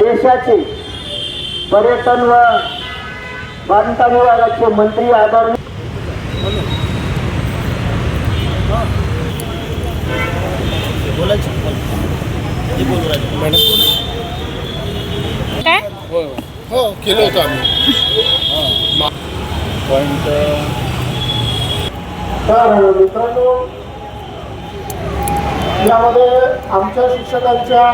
देशाचे पर्यटन व बांधकाम विभागाचे मंत्री आदरणीय काय? हो केलं होतं आम्ही. पॉईंट तर मित्रांनो यामध्ये आमच्या शिक्षकांच्या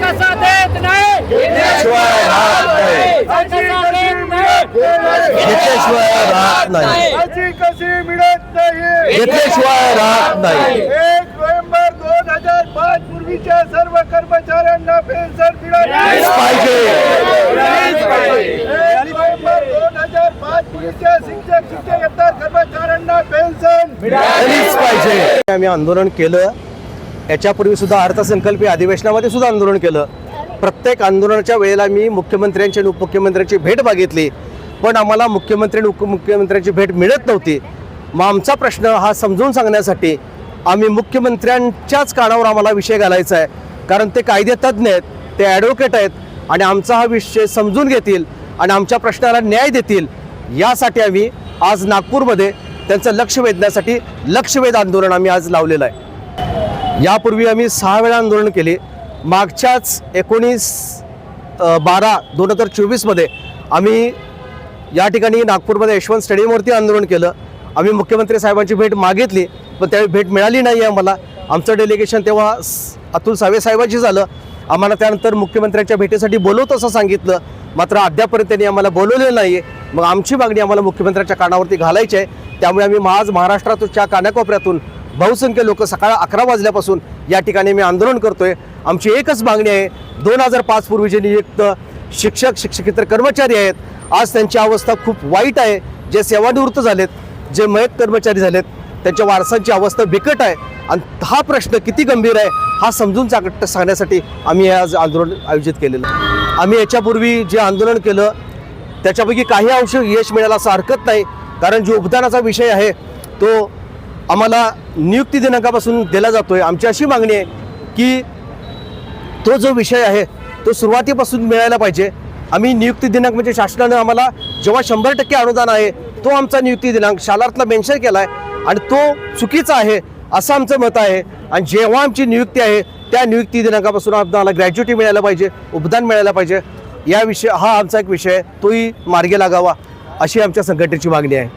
कसा देत नाही घेतल्याशिवाय राहत नाही अशी कशी मिळत नाही घेतल्याशिवाय राहत नाही. एक नोव्हेंबर दोन हज़ार पाच पूर्वीच्या सर्व कर्मचाऱ्यांना आम्ही आंदोलन केलं. याच्यापूर्वी सुद्धा अर्थसंकल्पीय अधिवेशनामध्ये सुद्धा आंदोलन केलं. प्रत्येक आंदोलनाच्या वेळेला मी मुख्यमंत्र्यांची आणि उपमुख्यमंत्र्यांची भेट मागितली. पण आम्हाला मुख्यमंत्री आणि उपमुख्यमंत्र्यांची भेट मिळत नव्हती. मग आमचा प्रश्न हा समजून सांगण्यासाठी आम्ही मुख्यमंत्र्यांच्याच कानावर आम्हाला विषय घालायचा आहे. कारण ते कायदे तज्ज्ञ आहेत. ते ॲडव्होकेट आहेत आणि आमचा हा विषय समजून घेतील आणि आमच्या प्रश्नाला न्याय देतील यासाठी आम्ही आज नागपूरमध्ये त्यांचं लक्ष वेधण्यासाठी लक्षवेध आंदोलन आम्ही आज लावलेलं आहे. यापूर्वी आम्ही सहा वेळा आंदोलन केले. मागच्याच एकोणीस बारा दोन हजार चोवीसमध्ये आम्ही या ठिकाणी नागपूरमध्ये यशवंत स्टेडियमवरती आंदोलन केलं. आम्ही मुख्यमंत्री साहेबांची भेट मागितली पण त्यावेळी भेट मिळाली नाही आहे आम्हाला. आमचं डेलिगेशन तेव्हा अतुल सावे साहेबांची झालं. आम्हाला त्यानंतर मुख्यमंत्र्यांच्या भेटीसाठी बोलवतो असं सांगितलं. मात्र अद्यापर्यंत त्यांनी आम्हाला बोलवलेलं नाही आहे मग आमची मागणी आम्हाला मुख्यमंत्र्यांच्या कानावरती घालायची आहे. त्यामुळे आम्ही आज महाराष्ट्रातूनच्या कानाकोपऱ्यातून बहुसंख्य लोक सकाळ अकरा वाजल्यापासून या ठिकाणी मी आंदोलन करतोय. आमची एकच मागणी आहे. दोन हजार पाच पूर्वी जे नियुक्त शिक्षक शिक्षकेतर कर्मचारी आहेत आज त्यांची अवस्था खूप वाईट आहे. जे सेवानिवृत्त झालेत जे मयत कर्मचारी झालेत त्यांच्या वारसांची अवस्था बिकट आहे. आणि हा प्रश्न किती गंभीर आहे हा समजून सांग सांगण्यासाठी आम्ही आज आंदोलन आयोजित केलेलं आहे. आम्ही याच्यापूर्वी जे आंदोलन केलं त्याच्यापैकी काही अंश यश मिळायला असं हरकत नाही. कारण जो उपदानाचा विषय आहे तो आम्हाला नियुक्ती दिनांकापासून दिला जातो आहे आमची अशी मागणी आहे की तो जो विषय आहे तो सुरुवातीपासून मिळायला पाहिजे. आम्ही नियुक्ती दिनांक म्हणजे शासनानं आम्हाला जेव्हा शंभर टक्के अनुदान आहे तो आमचा नियुक्ती दिनांक शालार्थला मेन्शन केला आहे आणि तो चुकीचा आहे असं आमचं मत आहे. आणि जेव्हा आमची नियुक्ती आहे त्या नियुक्ती दिनांकापासून आम्हाला ग्रॅज्युटी मिळायला पाहिजे उपदान मिळायला पाहिजे. या विषय हा आमचा एक विषय आहे. तोही मार्गी लागावा अशी आमच्या संघटनेची मागणी आहे.